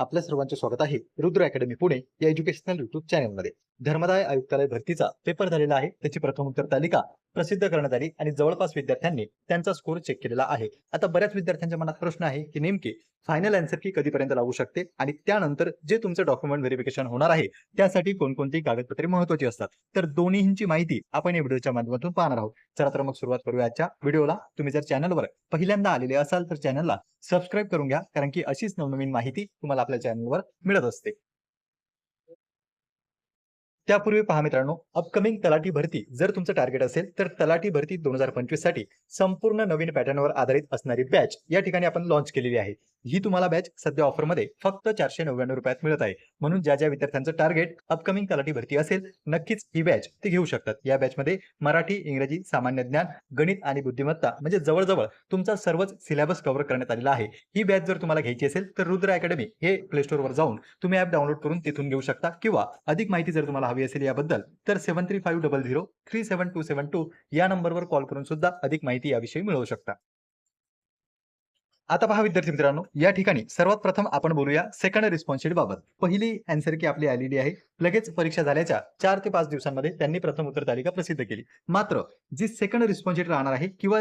आपल्या सर्वांचे स्वागत आहे रुद्र अकॅडमी पुणे या एज्युकेशनल युट्यूब चॅनलमध्ये धर्मदाय आयुक्तालय भरतीचा पेपर झालेला आहे. त्याची प्रथम उत्तर तालिका प्रसिद्ध करण्यात आली आणि जवळपास विद्यार्थ्यांनी त्यांचा स्कोर चेक केलेला आहे. आता बऱ्याच विद्यार्थ्यांच्या मनात प्रश्न आहे की नेमकी फायनल अँसर की कधीपर्यंत लागू शकते आणि त्यानंतर जे तुमचं डॉक्युमेंट व्हेरिफिकेशन होणार आहे त्यासाठी कोणकोणती कागदपत्रे महत्वाची असतात? तर दोन्हींची माहिती आपण या व्हिडिओच्या माध्यमातून पाहणार आहोत. चला तर मग सुरुवात करूया आजच्या व्हिडिओला. तुम्ही जर चॅनलवर पहिल्यांदा आलेले असाल तर चॅनलला सबस्क्राईब करून घ्या कारण की अशीच नवनवीन माहिती तुम्हाला आपल्या चॅनलवर मिळत असते. त्यापूर्वी पहा मित्रांनो अपकमिंग तलाठी भरती जर तुमचं टार्गेट असेल तर तलाठी भरती दोन हजार पंचवीससाठी संपूर्ण नवीन पॅटर्नवर आधारित असणारी बॅच या ठिकाणी आपण लॉन्च केलेली आहे. ही तुम्हाला बॅच सध्या ऑफरमध्ये फक्त चारशे नव्याण्णव रुपयात मिळत आहे. म्हणून ज्या ज्या विद्यार्थ्यांचं टार्गेट अपकमिंग तलाठी भरती असेल नक्कीच ही बॅच ते घेऊ शकतात. या बॅचमध्ये मराठी इंग्रजी सामान्य ज्ञान गणित आणि बुद्धिमत्ता म्हणजे जवळजवळ तुमचा सर्वच सिलेबस कव्हर करण्यात आलेला आहे. ही बॅच जर तुम्हाला घ्यायची असेल तर रुद्र अकॅडमी हे प्ले स्टोरवर जाऊन तुम्ही ऍप डाउनलोड करून तिथून घेऊ शकता किंवा अधिक माहिती जर तुम्हाला हवी असेल याबद्दल तर seven three five double zero three seven two seven two या नंबरवर कॉल करून सुद्धा अधिक माहिती याविषयी मिळवू शकता. आता पहा विद्यार्थी मित्रांनो या ठिकाणी सर्वात प्रथम आपण बोलूया सेकंड रिस्पॉन्स बाबत. पहिली अँसर की आपली आलेली आहे लगेच परीक्षा झाल्याच्या चार ते पाच दिवसांमध्ये त्यांनी प्रथम उत्तर तालिका प्रसिद्ध केली. मात्र जी सेकंड रिस्पॉन्स राहणार आहे किंवा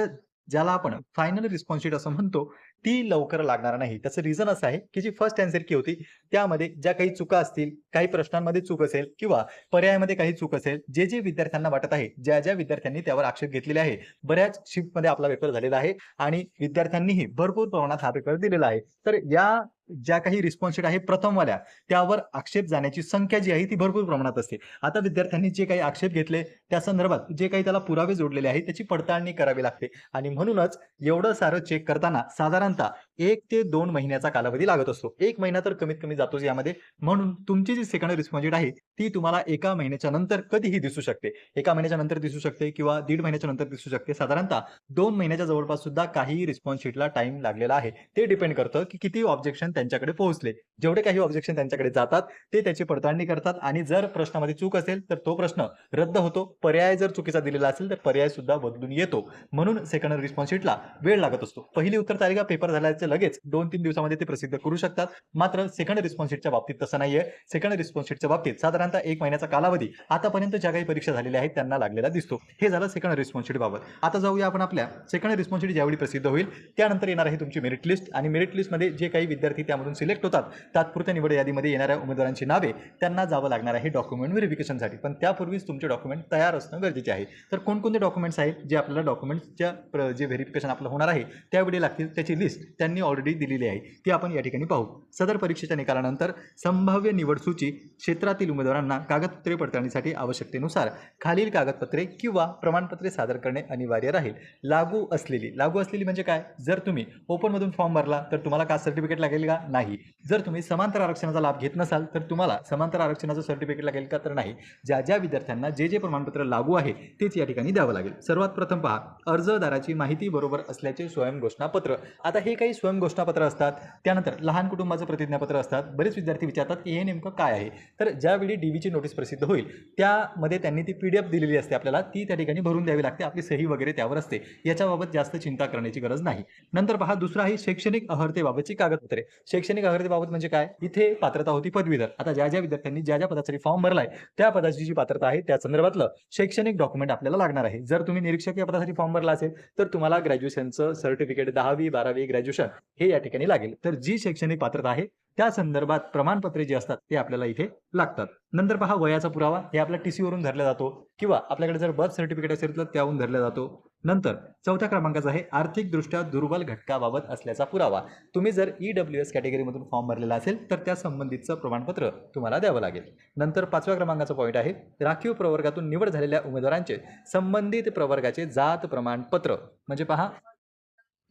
ज्याला आपण फायनल रिस्पॉन्स असं म्हणतो ती लवकर लागणार नाही. त्याचं रिझन असं आहे की जी फर्स्ट अँसर की होती त्यामध्ये ज्या काही चुका असतील काही प्रश्नांमध्ये चूक असेल किंवा पर्यायामध्ये काही चूक असेल जे जे विद्यार्थ्यांना वाटत आहे ज्या ज्या विद्यार्थ्यांनी त्यावर आक्षेप घेतलेले आहे बऱ्याच शिफ्टमध्ये आपला पेपर झालेला आहे आणि विद्यार्थ्यांनीही भरपूर प्रमाणात हा पेपर दिलेला आहे. तर या ज्या काही रिस्पॉन्स शीट आहे प्रथमवाल्या त्यावर आक्षेप जाण्याची संख्या जी आहे ती भरपूर प्रमाणात असते. आता विद्यार्थ्यांनी जे काही आक्षेप घेतले त्या संदर्भात जे काही त्याला पुरावे जोडलेले आहेत त्याची पडताळणी करावी लागते. आणि म्हणूनच एवढं सारं चेक करताना साधारणतः एक ते दोन महिन्याचा कालावधी लागत असतो. एक महिना तर कमीत कमी जातोच यामध्ये. म्हणून तुमची जी सेकंड रिस्पॉन्स शीट आहे ती तुम्हाला एका महिन्याच्या नंतर कधीही दिसू शकते. एका महिन्याच्या नंतर दिसू शकते किंवा दीड महिन्याच्या नंतर दिसू शकते. साधारणतः दोन महिन्याच्या जवळपास सुद्धा काही रिस्पॉन्स शीटला टाइम लागलेला आहे. ते डिपेंड करतं की किती ऑब्जेक्शन त्यांच्याकडे पोहोचले. जेवढे काही ऑब्जेक्शन त्यांच्याकडे जातात ते त्याची पडताळणी करतात. आणि जर प्रश्नामध्ये चूक असेल तर तो प्रश्न रद्द होतो. पर्याय जर चुकीचा दिलेला असेल तर पर्याय सुद्धा बदलून येतो. म्हणून सेकंड रिस्पॉन्स शीटला वेळ लागत असतो. पहिली उत्तर तालिका पेपर झाल्याचे लगेच दोन तीन दिवसामध्ये ते प्रसिद्ध करू शकतात. मात्र सेकंड रिस्पॉन्स शीटच्या बाबतीत तसं नाहीये. सेकंड रिस्पॉन्स शीटच्या बाबतीत साधारणतः एक महिन्याचा कालावधी आतापर्यंत ज्या काही परीक्षा झालेल्या आहेत त्यांना लागलेला दिसतो. हे झालं सेकंड रिस्पॉन्स शीट बाबत. आता जाऊया आपण आपल्या सेकंड रिस्पॉन्स शीट ज्यावेळी प्रसिद्ध होईल त्यानंतर येणार आहे तुमची मेरिट लिस्ट आणि मेरिट लिस्टमध्ये जे काही विद्यार्थी त्यामधून सिलेक्ट होतात तात्पुरत्या निवड यादीमध्ये येणाऱ्या उमेदवारांची नावे त्यांना जावं लागणार आहे डॉक्युमेंट व्हेरिफिकेशनसाठी पण त्यापूर्वीच तुमचे डॉक्युमेंट तयार असणं गरजेचे आहे. तर कोणकोणते डॉक्युमेंट्स आहेत जे आपल्याला डॉक्युमेंट्सच्या प्र जे व्हेरिफिकेशन आपलं होणार आहे त्यावेळी लागतील त्याची लिस्ट त्यांनी ऑलरेडी दिलेली आहे. ती आपण या ठिकाणी पाहू. सदर परीक्षेच्या निकालानंतर संभाव्य निवड सूची क्षेत्रातील उमेदवारांना कागदपत्रे पडताळणीसाठी आवश्यकतेनुसार खालील कागदपत्रे किंवा प्रमाणपत्रे सादर करणे अनिवार्य राहील. लागू असलेली लागू असलेली म्हणजे काय? जर तुम्ही ओपनमधून फॉर्म भरला तर तुम्हाला कास्ट सर्टिफिकेट लागेल का? नाही. जर तुम्ही समांतर आरक्षणाचा लाभ घेत नसाल तर तुम्हाला समांतर आरक्षणाचं सर्टिफिकेट लागेल का तर नाही. ज्या ज्या विद्यार्थ्यांना जे जे प्रमाणपत्र लागू आहे तेच या ठिकाणी द्यावं लागेल. सर्वात प्रथम पहा अर्जदाराची माहिती बरोबर असल्याचे स्वयंघोषणापत्र. आता हे काही स्वयंघोषणापत्र असतात त्यानंतर लहान कुटुंबाचं प्रतिज्ञापत्र असतात. बरेच विद्यार्थी विचारतात की हे नेमकं काय आहे? तर ज्यावेळी डीबीची नोटीस प्रसिद्ध होईल त्यामध्ये त्यांनी ती पी डी एफ दिलेली असते आपल्याला ती त्या ठिकाणी भरून द्यावी लागते. आपली सही वगैरे त्यावर असते. याच्याबाबत जास्त चिंता करण्याची गरज नाही. नंतर पहा दुसरा आहे शैक्षणिक अहर्तेबाबतची कागदपत्रे. शैक्षणिक अहर्तेबाबत म्हणजे म्हणजे काय? इथे पात्रता होती पदवीधर आता ज्या ज्या विद्यार्थ्यांनी ज्या ज्या पदासाठी फॉर्म भरलाय त्या पदाची जी पात्रता आहे त्या संदर्भातलं शैक्षणिक डॉक्युमेंट आपल्याला लागणार आहे. जर तुम्ही निरीक्षक या पदासाठी फॉर्म भरला असेल तर तुम्हाला ग्रॅज्युएशनचं सर्टिफिकेट दहावी बारावी ग्रॅज्युएशन हे या ठिकाणी लागेल. तर जी शैक्षणिक पात्रता आहे त्या संदर्भात प्रमाणपत्रे जी असतात ते आपल्याला इथे लागतात. नंतर पहा वयाचा पुरावा हे आपल्या टीसीवरून वरून धरला जातो. किंवा आपल्याकडे जर बर्थ सर्टिफिकेट असेल तर त्याहून धरला जातो. नंतर चौथ्या क्रमांकाचा आहे आर्थिकदृष्ट्या दुर्बल घटकाबाबत असल्याचा पुरावा. तुम्ही जर ई डब्ल्यू एस कॅटेगरीमधून फॉर्म भरलेला असेल तर त्या संबंधितचं प्रमाणपत्र तुम्हाला द्यावं लागेल. नंतर पाचव्या क्रमांकाचा पॉईंट आहे राखीव प्रवर्गातून निवड झालेल्या उमेदवारांचे संबंधित प्रवर्गाचे जात प्रमाणपत्र. म्हणजे पहा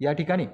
या ठिकाणी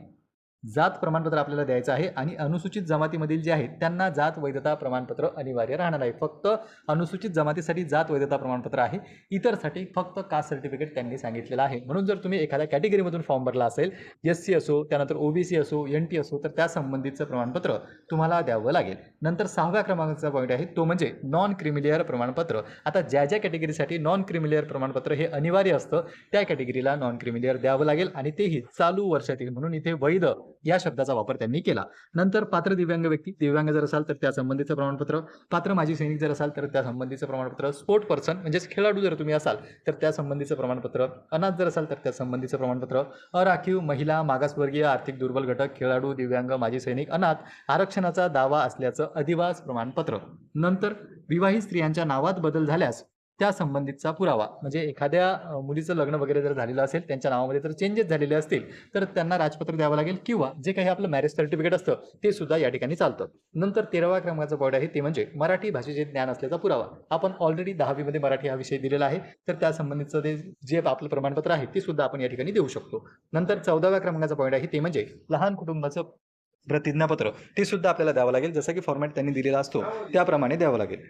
जात प्रमाणपत्र आपल्याला द्यायचं आहे आणि अनुसूचित जमातीमधील जे आहेत त्यांना जात वैधता प्रमाणपत्र अनिवार्य राहणार आहे फक्त अनुसूचित जमातीसाठी जात वैधता प्रमाणपत्र आहे. इतरसाठी फक्त कास्ट सर्टिफिकेट त्यांनी सांगितलेलं आहे. म्हणून जर तुम्ही एखाद्या कॅटेगरीमधून फॉर्म भरला असेल एस सी असो त्यानंतर ओबीसी असो एन टी असो तर त्या संबंधितचं प्रमाणपत्र तुम्हाला द्यावं लागेल. नंतर सहाव्या क्रमांकाचा पॉईंट आहे तो म्हणजे नॉन क्रिमिलियर प्रमाणपत्र. आता ज्या ज्या कॅटेगरीसाठी नॉन क्रिमिलियर प्रमाणपत्र हे अनिवार्य असतं त्या कॅटेगरीला नॉन क्रिमिलियर द्यावं लागेल आणि तेही चालू वर्षातील. म्हणून इथे वैध या शब्दाचा वापर त्यांनी केला. नंतर पात्र दिव्यांग व्यक्ती दिव्यांग जर असाल तर त्या संबंधीचं प्रमाणपत्र पात्र माजी सैनिक जर असाल तर त्या संबंधीचं प्रमाणपत्र स्पोर्ट पर्सन म्हणजेच खेळाडू जर तुम्ही असाल तर त्या संबंधीचं प्रमाणपत्र अनाथ जर असाल तर त्या संबंधीचं प्रमाणपत्र अराखीव महिला मागासवर्गीय आर्थिक दुर्बल घटक खेळाडू दिव्यांग माजी सैनिक अनाथ आरक्षणाचा दावा असल्याचं अधिवास प्रमाणपत्र. नंतर विवाहित स्त्रियांच्या नावात बदल झाल्यास त्या संबंधितचा पुरावा. म्हणजे एखाद्या मुलीचं लग्न वगैरे जर झालेलं असेल त्यांच्या नावामध्ये जर चेंजेस झालेले असतील तर त्यांना राजपत्र द्यावं लागेल किंवा जे काही आपलं मॅरेज सर्टिफिकेट असतं ते सुद्धा या ठिकाणी चालतं. नंतर तेराव्या क्रमांकाचा पॉईंट आहे ते म्हणजे मराठी भाषेचे ज्ञान असल्याचा पुरावा. आपण ऑलरेडी दहावीमध्ये मराठी हा विषय दिलेला आहे तर त्या संबंधितचं ते जे आपलं प्रमाणपत्र आहे ते सुद्धा आपण या ठिकाणी देऊ शकतो. नंतर चौदाव्या क्रमांकाचा पॉईंट आहे ते म्हणजे लहान कुटुंबाचं प्रतिज्ञापत्र ते सुद्धा आपल्याला द्यावं लागेल जसं की फॉर्मॅट त्यांनी दिलेला असतो त्याप्रमाणे द्यावं लागेल.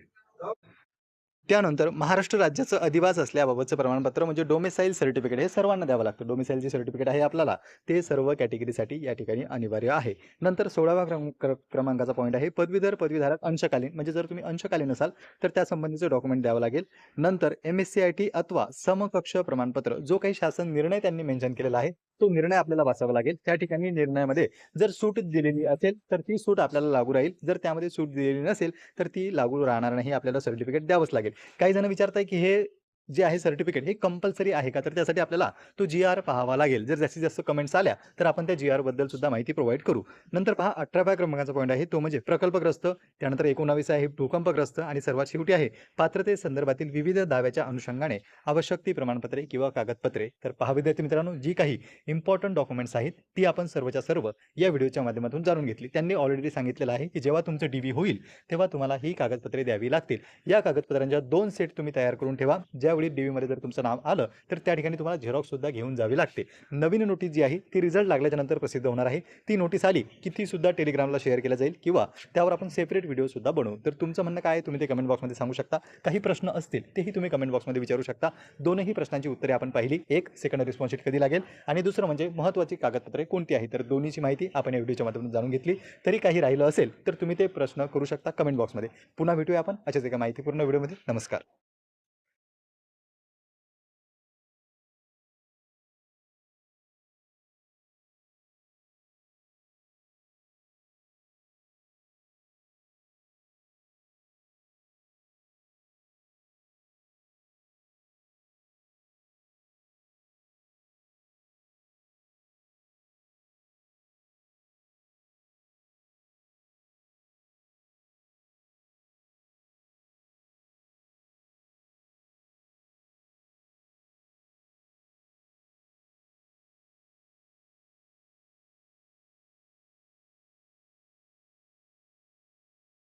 त्यानंतर महाराष्ट्र राज्याचं अधिवास असल्याबाबतचं प्रमाणपत्र म्हणजे डोमेसाईल सर्टिफिकेट हे सर्वांना द्यावं लागतं. डोमेसाईल जे सर्टिफिकेट आहे आपल्याला ते सर्व कॅटेगरीसाठी या ठिकाणी अनिवार्य आहे. नंतर सोळाव्या क्रम क्र- क्रमांकाचा पॉईंट आहे पदवीधर पदवीधारक अंशकालीन. म्हणजे जर तुम्ही अंशकालीन असाल तर त्या संबंधीचं डॉक्युमेंट द्यावं लागेल. नंतर M S C I T अथवा समकक्ष प्रमाणपत्र जो काही शासन निर्णय त्यांनी मेन्शन केलेला आहे तो निर्णय आपल्याला वाचावा लागेल. त्या ठिकाणी निर्णयामध्ये जर सूट दिलेली असेल तर ती सूट आपल्याला लागू राहील. जर त्यामध्ये सूट दिलेली नसेल तर ती लागू राहणार नाही. आपल्याला सर्टिफिकेट द्यावंच लागेल. काही जण विचारताय की हे जे आहे सर्टिफिकेट हे कंपल्सरी आहे का? तर त्यासाठी आपल्याला तो जी आर पाहावा लागेल. जर जास्तीत जास्त कमेंट्स आल्या तर आपण त्या जी आरबद्दल सुद्धा माहिती प्रोव्हाइड करू. नंतर पहा अठराव्या क्रमांकाचा पॉईंट आहे. तो म्हणजे प्रकल्पग्रस्त त्यानंतर एकोणावीस आहे भूकंपग्रस्त आणि सर्वात शेवटी आहे पात्रते संदर्भातील विविध दाव्याच्या अनुषंगाने आवश्यक ती प्रमाणपत्रे किंवा कागदपत्रे. तर पहा विद्यार्थी मित्रांनो जी काही इम्पॉर्टंट डॉक्युमेंट्स आहेत ती आपण सर्वच्या सर्व या व्हिडिओच्या माध्यमातून जाणून घेतली. त्यांनी ऑलरेडी सांगितलेलं आहे की जेव्हा तुमचं डी होईल तेव्हा तुम्हाला ही कागदपत्रे द्यावी लागतील. या कागदपत्रांच्या दोन सेट तुम्ही तयार करून ठेवा ज्या डी मध्ये जर तुमचं नाव आलं तर त्या ठिकाणी तुम्हाला झेरॉक्स सुद्धा घेऊन जावी लागते. नवीन नोटीस जी आहे ती रिझल्ट लागल्याच्या नंतर प्रसिद्ध होणार आहे. ती नोटीस आली की ती सुद्धा टेलिग्रामला शेअर केल्या जाईल किंवा त्यावर आपण सेपरेट व्हिडिओ सुद्धा बनवू. तर तुमचं म्हणणं काय तुम्ही ते कमेंट बॉक्समध्ये सांगू शकता. काही प्रश्न असतील तेही तुम्ही कमेंट बॉक्समध्ये विचारू शकता. दोनही प्रश्नांची उत्तरे आपण पाहिली. एक सेकंड रिस्पॉन्स शीट कधी लागेल? आणि दुसरं म्हणजे महत्त्वाची कागदपत्रे कोणती आहे तर दोन्हीची माहिती आपण या व्हिडिओच्या माध्यमातून जाणून घेतली. तरी काही राहिलं असेल तर तुम्ही ते प्रश्न करू शकता कमेंट बॉक्समध्ये पुन्हा भेटूया आपण अशाच एका माहितीपूर्ण व्हिडिओमध्ये नमस्कार.